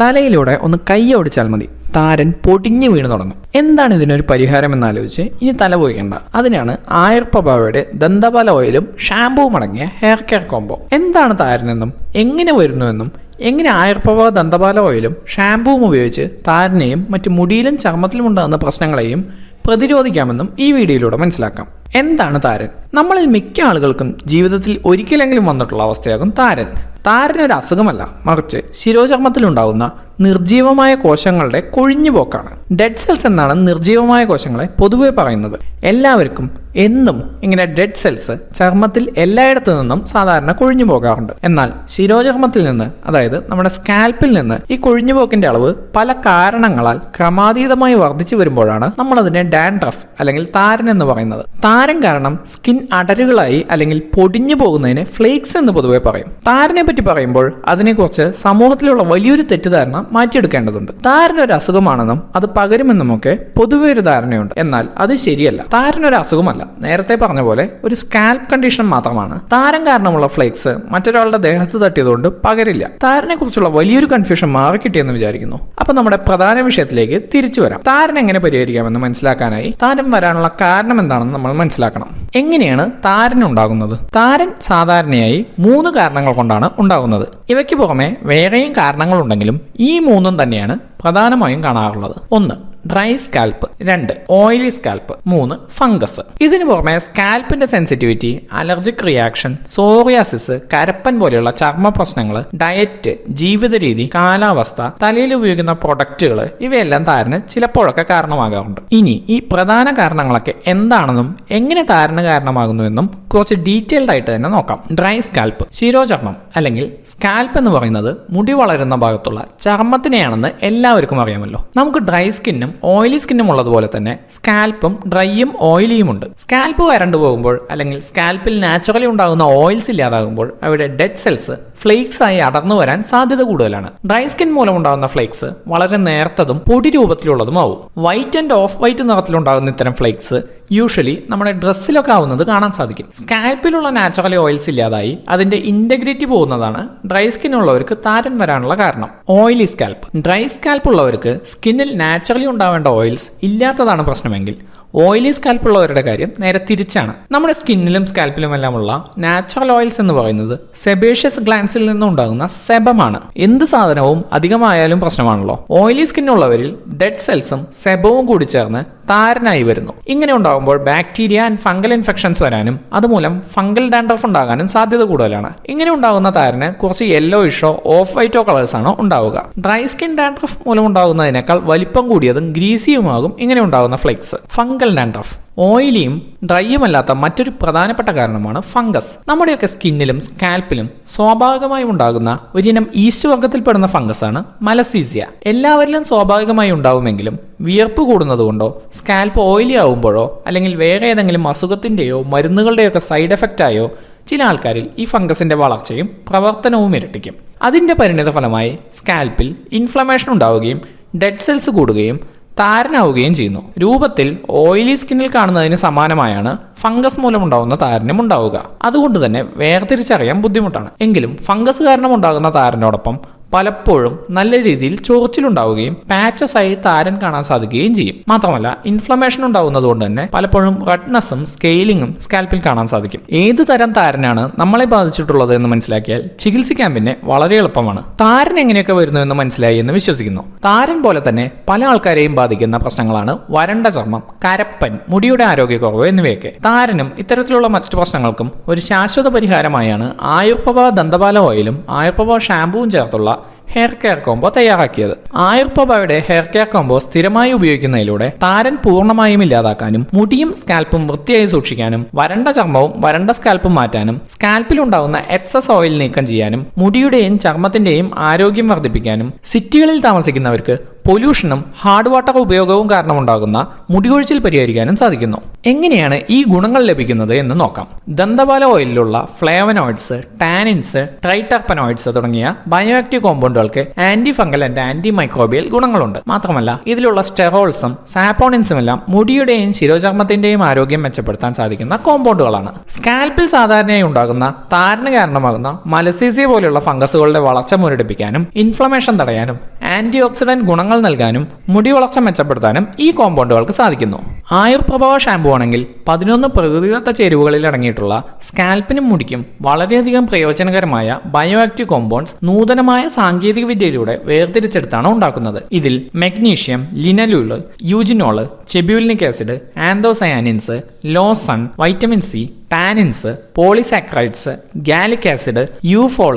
തലയിലൂടെ ഒന്ന് കൈ ഓടിച്ചാൽ മതി. താരൻ പൊടിഞ്ഞു വീണ് തുടങ്ങും. എന്താണ് ഇതിനൊരു പരിഹാരം എന്നാലോചിച്ച് ഇനി തല പോയിക്കണ്ട. അതിനാണ് ആയുർപ്രഭാവയുടെ ദന്തപാല ഓയിലും ഷാമ്പൂവും അടങ്ങിയ ഹെയർ കെയർ കോംബോ എന്താണ് താരനെന്നും എങ്ങനെ വരുന്നുവെന്നും എങ്ങനെ ആയർപ്പവ ദന്തപാല ഓയിലും ഷാമ്പൂവും ഉപയോഗിച്ച് താരനെയും മറ്റു മുടിയിലും ചർമ്മത്തിലും ഉണ്ടാകുന്ന പ്രശ്നങ്ങളെയും പ്രതിരോധിക്കാമെന്നും ഈ വീഡിയോയിലൂടെ മനസ്സിലാക്കാം. എന്താണ് താരൻ? നമ്മളിൽ മിക്ക ആളുകൾക്കും ജീവിതത്തിൽ ഒരിക്കലെങ്കിലും വന്നിട്ടുള്ള അവസ്ഥയാകും താരൻ. താരൻ ഒരു അസുഖമല്ല മറിച്ച് ശിരോചർമ്മത്തിലുണ്ടാകുന്ന നിർജീവമായ കോശങ്ങളുടെ കൊഴിഞ്ഞുപോക്കാണ്. ഡെഡ് സെൽസ് എന്നാണ് നിർജീവമായ കോശങ്ങളെ പൊതുവെ പറയുന്നത്. എല്ലാവർക്കും എന്നും ഇങ്ങനെ ഡെഡ് സെൽസ് ചർമ്മത്തിൽ എല്ലായിടത്തു നിന്നും സാധാരണ കൊഴിഞ്ഞു പോകാറുണ്ട് എന്നാൽ ശിരോചർമ്മത്തിൽ നിന്ന് അതായത് നമ്മുടെ സ്കാൽപ്പിൽ നിന്ന് ഈ കൊഴിഞ്ഞുപോക്കിന്റെ അളവ് പല കാരണങ്ങളാൽ ക്രമാതീതമായി വർദ്ധിച്ചു വരുമ്പോഴാണ് നമ്മൾ അതിനെ ഡാൻഡ്രഫ് അല്ലെങ്കിൽ താരൻ എന്ന് പറയുന്നത്. താരൻ കാരണം സ്കിൻ അടരുകളായി അല്ലെങ്കിൽ പൊടിഞ്ഞു പോകുന്നതിനെ ഫ്ലേക്സ് എന്ന് പൊതുവെ പറയും. താരനെ പറ്റി പറയുമ്പോൾ അതിനെക്കുറിച്ച് സമൂഹത്തിലുള്ള വലിയൊരു തെറ്റിദ്ധാരണ മാറ്റിയെടുക്കേണ്ടതുണ്ട്. താരൻ ഒരു അസുഖമാണെന്നും അത് പകരുമെന്നുമൊക്കെ പൊതുവെ ഒരു ധാരണയുണ്ട്. എന്നാൽ അത് ശരിയല്ല. താരൻ ഒരു അസുഖമല്ല നേരത്തെ പറഞ്ഞ പോലെ ഒരു സ്കാൽപ് കണ്ടീഷൻ മാത്രമാണ്. താരം കാരണമുള്ള ഫ്ലേക്സ് മറ്റൊരാളുടെ ദേഹത്ത് തട്ടിയതുകൊണ്ട് പകരില്ല. താരനെ കുറിച്ചുള്ള വലിയൊരു കൺഫ്യൂഷൻ മാറിക്കിട്ടിയെന്ന് വിചാരിക്കുന്നു. അപ്പൊ നമ്മുടെ പ്രധാന വിഷയത്തിലേക്ക് തിരിച്ചു വരാം. താരൻ എങ്ങനെ പരിഹരിക്കാമെന്ന് മനസ്സിലാക്കാനായി താരം വരാനുള്ള കാരണം എന്താണെന്ന് നമ്മൾ മനസ്സിലാക്കണം. എങ്ങനെയാണ് താരൻ ഉണ്ടാകുന്നത്? താരൻ സാധാരണയായി മൂന്ന് കാരണങ്ങൾ കൊണ്ടാണ് ഉണ്ടാകുന്നത്. ഇവയ്ക്ക് പുറമെ വേറെയും കാരണങ്ങളുണ്ടെങ്കിലും ഈ മൂന്നും തന്നെയാണ് പ്രധാനമായും കാണാറുള്ളത്. ഒന്ന് ഡ്രൈ സ്കാൽപ്പ്. രണ്ട് ഓയിലി സ്കാൽപ്പ്. മൂന്ന് ഫംഗസ്. ഇതിനു പുറമെ സ്കാൽപ്പിന്റെ സെൻസിറ്റിവിറ്റി അലർജിക് റിയാക്ഷൻ സോറിയാസിസ് കരപ്പൻ പോലെയുള്ള ചർമ്മ പ്രശ്നങ്ങൾ ഡയറ്റ് ജീവിത രീതി കാലാവസ്ഥ തലയിൽ ഉപയോഗിക്കുന്ന പ്രൊഡക്റ്റുകൾ ഇവയെല്ലാം താരന് ചിലപ്പോഴൊക്കെ കാരണമാകാറുണ്ട്. ഇനി ഈ പ്രധാന കാരണങ്ങളൊക്കെ എന്താണെന്നും എങ്ങനെ താരന് കാരണമാകുന്നുവെന്നും കുറച്ച് ഡീറ്റെയിൽഡ് ആയിട്ട് തന്നെ നോക്കാം. ഡ്രൈ സ്കാൽപ്പ് ശിരോചർമ്മം അല്ലെങ്കിൽ സ്കാൽപ്പ് എന്ന് പറയുന്നത് മുടി വളരുന്ന ഭാഗത്തുള്ള ചർമ്മത്തിനെയാണെന്ന് എല്ലാവർക്കും അറിയാമല്ലോ. നമുക്ക് ഡ്രൈ സ്കിന്നും ഓയിലി സ്കിന്നും ഉള്ളതുപോലെ തന്നെ സ്കാൽപ്പും ഡ്രൈയും ഓയിലിയും ഉണ്ട്. സ്കാൽപ്പ് വരണ്ടു പോകുമ്പോൾ അല്ലെങ്കിൽ സ്കാൽപ്പിൽ നാച്ചുറലി ഉണ്ടാകുന്ന ഓയിൽസ് ഇല്ലാതാകുമ്പോൾ അവിടെ ഡെഡ് സെൽസ് ഫ്ലേക്സ് ആയി അടർന്നു വരാൻ സാധ്യത കൂടുതലാണ്. ഡ്രൈ സ്കിൻ മൂലം ഉണ്ടാകുന്ന ഫ്ലേക്സ് വളരെ നേർത്തതും പൊടി രൂപത്തിലുള്ളതുമാവും. വൈറ്റ് ആൻഡ് ഓഫ് വൈറ്റ് നിറത്തിലുണ്ടാകുന്ന ഇത്തരം ഫ്ലേക്സ് യൂഷ്വലി നമ്മുടെ ഡ്രസ്സിലൊക്കെ ആവുന്നത് കാണാൻ സാധിക്കും. സ്കാൽപ്പിലുള്ള നാച്ചുറൽ ഓയിൽസ് ഇല്ലാതായി അതിന്റെ ഇന്റഗ്രിറ്റി പോകുന്നതാണ് ഡ്രൈ സ്കിൻ ഉള്ളവർക്ക് താരൻ വരാനുള്ള കാരണം. Oily scalp. ഡ്രൈ സ്കാൽപ്പ് ഉള്ളവർക്ക് സ്കിന്നിൽ നാച്ചുറലി ഉണ്ടാവേണ്ട ഓയിൽസ് ഇല്ലാത്തതാണ് പ്രശ്നമെങ്കിൽ ഓയിലി സ്കാൽപ്പ് ഉള്ളവരുടെ കാര്യം നേരെ തിരിച്ചാണ്. നമ്മുടെ സ്കിന്നിലും സ്കാൽപ്പിലും എല്ലാമുള്ള നാച്ചുറൽ ഓയിൽസ് എന്ന് പറയുന്നത് സെബേഷ്യസ് ഗ്ലാൻസിൽ നിന്നുണ്ടാകുന്ന സെബമാണ്. എന്ത് സാധനവും അധികമായാലും പ്രശ്നമാണല്ലോ. ഓയിലി സ്കിന്നുള്ളവരിൽ ഡെഡ് സെൽസും സെബവും കൂടി ചേർന്ന് താരനായി വരുന്നു. ഇങ്ങനെ ഉണ്ടാകുമ്പോൾ ബാക്ടീരിയ ആൻഡ് ഫംഗൽ ഇൻഫെക്ഷൻസ് വരാനും അതുമൂലം ഫംഗൽ ഡാൻഡ്രഫ് ഉണ്ടാകാനും സാധ്യത കൂടുതലാണ്. ഇങ്ങനെ ഉണ്ടാകുന്ന താരന് കുറച്ച് യെല്ലോ ഇഷോ ഓഫ് വൈറ്റോ കളേഴ്സ് ആണ് ഉണ്ടാവുക. ഡ്രൈ സ്കിൻ ഡാൻഡ്രഫ് മൂലം ഉണ്ടാകുന്നതിനേക്കാൾ വലിപ്പം കൂടിയതും ഗ്രീസിയുമാകും ഇങ്ങനെ ഉണ്ടാകുന്ന ഫ്ലെക്സ് ഫംഗൽ ഡാൻഡ്രഫ് ഓയിലിയും ഡ്രൈയുമല്ലാത്ത മറ്റൊരു പ്രധാനപ്പെട്ട കാരണമാണ് ഫംഗസ്. നമ്മുടെയൊക്കെ സ്കിന്നിലും സ്കാൽപ്പിലും സ്വാഭാവികമായും ഉണ്ടാകുന്ന ഒരിനം ഈസ്റ്റ് വർഗത്തിൽപ്പെടുന്ന ഫംഗസാണ് മലസീസിയ. എല്ലാവരിലും സ്വാഭാവികമായി ഉണ്ടാവുമെങ്കിലും വിയർപ്പ് കൂടുന്നതുകൊണ്ടോ സ്കാൽപ്പ് ഓയിലി ആവുമ്പോഴോ അല്ലെങ്കിൽ വേറെ ഏതെങ്കിലും അസുഖത്തിന്റെയോ മരുന്നുകളുടെയൊക്കെ സൈഡ് എഫക്റ്റായോ ചില ആൾക്കാരിൽ ഈ ഫംഗസിന്റെ വളർച്ചയും പ്രവർത്തനവും ഇരട്ടിക്കും. അതിന്റെ പരിണിത ഫലമായി സ്കാൽപ്പിൽ ഇൻഫ്ലമേഷൻ ഉണ്ടാവുകയും ഡെഡ് സെൽസ് കൂടുകയും താരനാവുകയും ചെയ്യുന്നു. രൂപത്തിൽ ഓയിലി സ്കിന്നിൽ കാണുന്നതിന് സമാനമായാണ് ഫംഗസ് മൂലമുണ്ടാകുന്ന താരനും ഉണ്ടാവുക. അതുകൊണ്ട് തന്നെ വേർതിരിച്ചറിയാൻ ബുദ്ധിമുട്ടാണ്. എങ്കിലും ഫംഗസ് കാരണം ഉണ്ടാകുന്ന താരനോടൊപ്പം പലപ്പോഴും നല്ല രീതിയിൽ ചൊറിച്ചിലുണ്ടാവുകയും പാച്ചസ് ആയി താരൻ കാണാൻ സാധിക്കുകയും ചെയ്യും. മാത്രമല്ല ഇൻഫ്ലമേഷൻ ഉണ്ടാവുന്നത് കൊണ്ട് തന്നെ പലപ്പോഴും റെഡ്നസും സ്കെയിലിംഗും സ്കാൽപ്പിൽ കാണാൻ സാധിക്കും. ഏതു തരം താരനാണ് നമ്മളെ ബാധിച്ചിട്ടുള്ളത് എന്ന് മനസ്സിലാക്കിയാൽ ചികിത്സിക്കാൻ പിന്നെ വളരെ എളുപ്പമാണ്. താരൻ എങ്ങനെയൊക്കെ വരുന്നു എന്ന് മനസ്സിലായി എന്ന് വിശ്വസിക്കുന്നു. താരൻ പോലെ തന്നെ പല ആൾക്കാരെയും ബാധിക്കുന്ന പ്രശ്നങ്ങളാണ് വരണ്ട ചർമ്മം കരപ്പൻ മുടിയുടെ ആരോഗ്യക്കുറവ് എന്നിവയൊക്കെ. താരനും ഇത്തരത്തിലുള്ള മറ്റു പ്രശ്നങ്ങൾക്കും ഒരു ശാശ്വത പരിഹാരമായാണ് ആയുർപ്പവ ദന്തപാല ഓയിലും ആയുർപ്പവ ഷാമ്പുവും ചേർത്തുള്ള ഹെയർ കെയർ കോംബോ തയ്യാറാക്കിയത്. ആയുർപ്പബയുടെ ഹെയർ കെയർ കോംബോ സ്ഥിരമായി ഉപയോഗിക്കുന്നതിലൂടെ താരൻ പൂർണമായും ഇല്ലാതാക്കാനും മുടിയും സ്കാൽപ്പും വൃത്തിയായി സൂക്ഷിക്കാനും വരണ്ട ചർമ്മവും വരണ്ട സ്കാൽപ്പും മാറ്റാനും സ്കാൽപ്പിൽ ഉണ്ടാകുന്ന എക്സസ് ഓയിൽ നീക്കം ചെയ്യാനും മുടിയുടെയും ചർമ്മത്തിന്റെയും ആരോഗ്യം വർദ്ധിപ്പിക്കാനും സിറ്റികളിൽ താമസിക്കുന്നവർക്ക് പൊല്യൂഷനും ഹാർഡ് വാട്ടർ ഉപയോഗവും കാരണമുണ്ടാകുന്ന മുടിയൊഴിച്ചിൽ പരിഹരിക്കാനും സാധിക്കുന്നു. എങ്ങനെയാണ് ഈ ഗുണങ്ങൾ ലഭിക്കുന്നത് എന്ന് നോക്കാം. ദന്തപാല ഓയിലിലുള്ള ഫ്ലേവനോയിഡ്സ് ടാനിൻസ് ട്രൈറ്റർപ്പനോയിഡ്സ് തുടങ്ങിയ bioactive കോമ്പൗണ്ടുകൾക്ക് anti fungal and anti microbial ഗുണങ്ങളുണ്ട്. മാത്രമല്ല ഇതിലുള്ള സ്റ്റെറോൾസും സാപ്പോണിൻസും എല്ലാം മുടിയുടെയും ശിരോചർമ്മത്തിന്റെയും ആരോഗ്യം മെച്ചപ്പെടുത്താൻ സാധിക്കുന്ന കോമ്പൗണ്ടുകളാണ്. സ്കാൽപ്പിൽ സാധാരണയായി ഉണ്ടാകുന്ന താരന് കാരണമാകുന്ന മലസീസിയ പോലെയുള്ള ഫംഗസുകളുടെ വളർച്ച മുരടിപ്പിക്കാനും ഇൻഫ്ലമേഷൻ തടയാനും ആന്റി ഓക്സിഡന്റ് ഗുണങ്ങൾ നൽകാനും മുടി വളർച്ച മെച്ചപ്പെടുത്താനും ഈ കോമ്പൗണ്ടുകൾക്ക് സാധിക്കുന്നു. ആയുർപ്രഭാവ ഷാമ്പു ആണെങ്കിൽ പതിനൊന്ന് പ്രകൃതിദത്ത ചേരുവകളിൽ അടങ്ങിയിട്ടുള്ള സ്കാൽപ്പിനും മുടിക്കും വളരെയധികം പ്രയോജനകരമായ ബയോ ആക്റ്റീവ് കോമ്പൗണ്ട്സ് നൂതനമായ സാങ്കേതിക വിദ്യയിലൂടെ വേർതിരിച്ചെടുത്താണ് ഉണ്ടാക്കുന്നത്. ഇതിൽ magnesium linalool eugenol chebulinic acid anthocyanins lawsone vitamin C tannins polysaccharides gallic acid euphol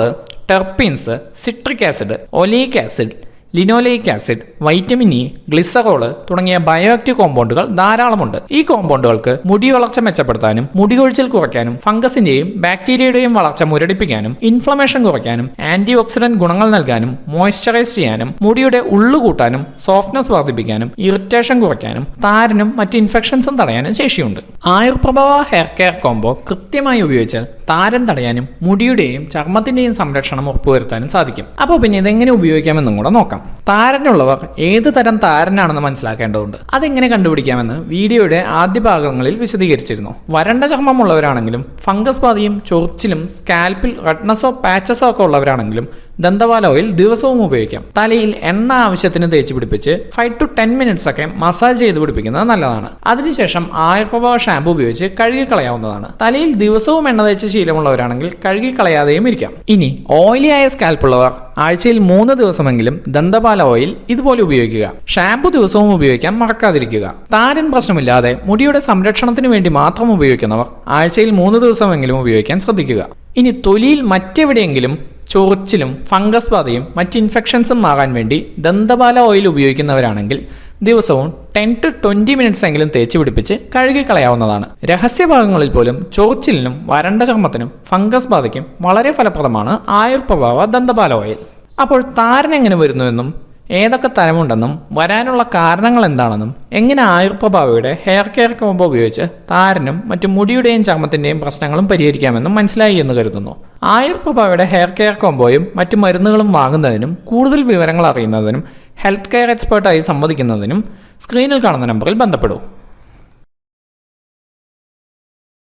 terpenes citric acid oleic acid linoleic acid vitamin E glycerol തുടങ്ങിയ ബയോ ആക്റ്റീവ് കോമ്പൗണ്ടുകൾ ധാരാളമുണ്ട്. ഈ കോമ്പൗണ്ടുകൾക്ക് മുടി വളർച്ച മെച്ചപ്പെടുത്താനും മുടി കൊഴിച്ചിൽ കുറയ്ക്കാനും ഫംഗസിന്റെയും ബാക്ടീരിയയുടെയും വളർച്ച മുരടിപ്പിക്കാനും ഇൻഫ്ലമേഷൻ കുറയ്ക്കാനും ആന്റി ഓക്സിഡന്റ് ഗുണങ്ങൾ നൽകാനും മോയ്സ്ചറൈസ് ചെയ്യാനും മുടിയുടെ ഉള്ളു കൂട്ടാനും സോഫ്റ്റ്നെസ് വർദ്ധിപ്പിക്കാനും ഇറിറ്റേഷൻ കുറയ്ക്കാനും താരനും മറ്റ് ഇൻഫെക്ഷൻസും തടയാനും ശേഷിയുണ്ട്. ആയുർപ്രഭവ ഹെയർ കെയർ കോംബോ കൃത്യമായി ഉപയോഗിച്ചാൽ താരൻ തടയാനും മുടിയുടെയും ചർമ്മത്തിന്റെയും സംരക്ഷണം ഉറപ്പുവരുത്താനും സാധിക്കും. അപ്പോൾ പിന്നെ ഇതെങ്ങനെ ഉപയോഗിക്കാമെന്നും കൂടെ നോക്കാം. താരനുള്ളവർ ഏത് തരം താരനാണെന്ന് മനസ്സിലാക്കേണ്ടതുണ്ട്. അതെങ്ങനെ കണ്ടുപിടിക്കാമെന്ന് വീഡിയോയുടെ ആദ്യ ഭാഗങ്ങളിൽ വിശദീകരിച്ചിരുന്നു. വരണ്ട ചർമ്മമുള്ളവരാണെങ്കിലും ഫംഗസ് ബാധയും ചൊറിച്ചിലും സ്കാൽപ്പിൽ റെഡ്നസോ പാച്ചസോ ഒക്കെ ഉള്ളവരാണെങ്കിലും ദന്തപാല ഓയിൽ ദിവസവും ഉപയോഗിക്കാം. തലയിൽ എണ്ണ ആവശ്യത്തിന് തേച്ച് പിടിപ്പിച്ച് ഫൈവ് ടു ടെൻ മിനിറ്റ്സ് ഒക്കെ മസാജ് ചെയ്ത് പിടിപ്പിക്കുന്നത് നല്ലതാണ്. അതിനുശേഷം ആയുർപ്രഭാവ ഷാമ്പു ഉപയോഗിച്ച് കഴുകി കളയാവുന്നതാണ് തലയിൽ ദിവസവും എണ്ണ തേച്ച് ശീലമുള്ളവരാണെങ്കിൽ കഴുകി കളയാതെയും ഇരിക്കാം. ഇനി ഓയിലി ആയ സ്കാൽപ്പുള്ളവർ ആഴ്ചയിൽ മൂന്ന് ദിവസമെങ്കിലും ദന്തപാല ഓയിൽ ഇതുപോലെ ഉപയോഗിക്കുക. ഷാമ്പു ദിവസവും ഉപയോഗിക്കാൻ മറക്കാതിരിക്കുക. താരൻ പ്രശ്നമില്ലാതെ മുടിയുടെ സംരക്ഷണത്തിന് വേണ്ടി മാത്രം ഉപയോഗിക്കുന്നവർ ആഴ്ചയിൽ മൂന്ന് ദിവസമെങ്കിലും ഉപയോഗിക്കാൻ ശ്രദ്ധിക്കുക. ഇനി തൊലിയിൽ മറ്റെവിടെയെങ്കിലും ചൊറിച്ചിലും ഫംഗസ് ബാധയും മറ്റ് ഇൻഫെക്ഷൻസും മാറാൻ വേണ്ടി ദന്തപാല ഓയിൽ ഉപയോഗിക്കുന്നവരാണെങ്കിൽ ദിവസവും ടെൻ ടു ട്വന്റി മിനിറ്റ്സ് എങ്കിലും തേച്ച് പിടിപ്പിച്ച് കഴുകിക്കളയാവുന്നതാണ്. രഹസ്യഭാഗങ്ങളിൽ പോലും ചൊറിച്ചിലിനും വരണ്ട ചർമ്മത്തിനും ഫംഗസ് ബാധയ്ക്കും വളരെ ഫലപ്രദമാണ് ആയുർപ്രഭാവ ദന്തപാല ഓയിൽ. അപ്പോൾ താരൻ എങ്ങനെ വരുന്നുവെന്നും ഏതൊക്കെ തരമുണ്ടെന്നും വരാനുള്ള കാരണങ്ങൾ എന്താണെന്നും എങ്ങനെ ആയുർപ്രഭാവയുടെ ഹെയർ കെയർ കോംബോ ഉപയോഗിച്ച് താരനും മറ്റു മുടിയുടെയും ചർമ്മത്തിന്റെയും പ്രശ്നങ്ങളും പരിഹരിക്കാമെന്നും മനസ്സിലായി എന്ന് കരുതുന്നു. ആയുർപ്രഭാവയുടെ ഹെയർ കെയർ കോംബോയും മറ്റു മരുന്നുകളും വാങ്ങുന്നതിനും കൂടുതൽ വിവരങ്ങൾ അറിയുന്നതിനും ഹെൽത്ത് കെയർ എക്സ്പേർട്ടായി സംവദിക്കുന്നതിനും സ്ക്രീനിൽ കാണുന്ന നമ്പറിൽ ബന്ധപ്പെടൂ.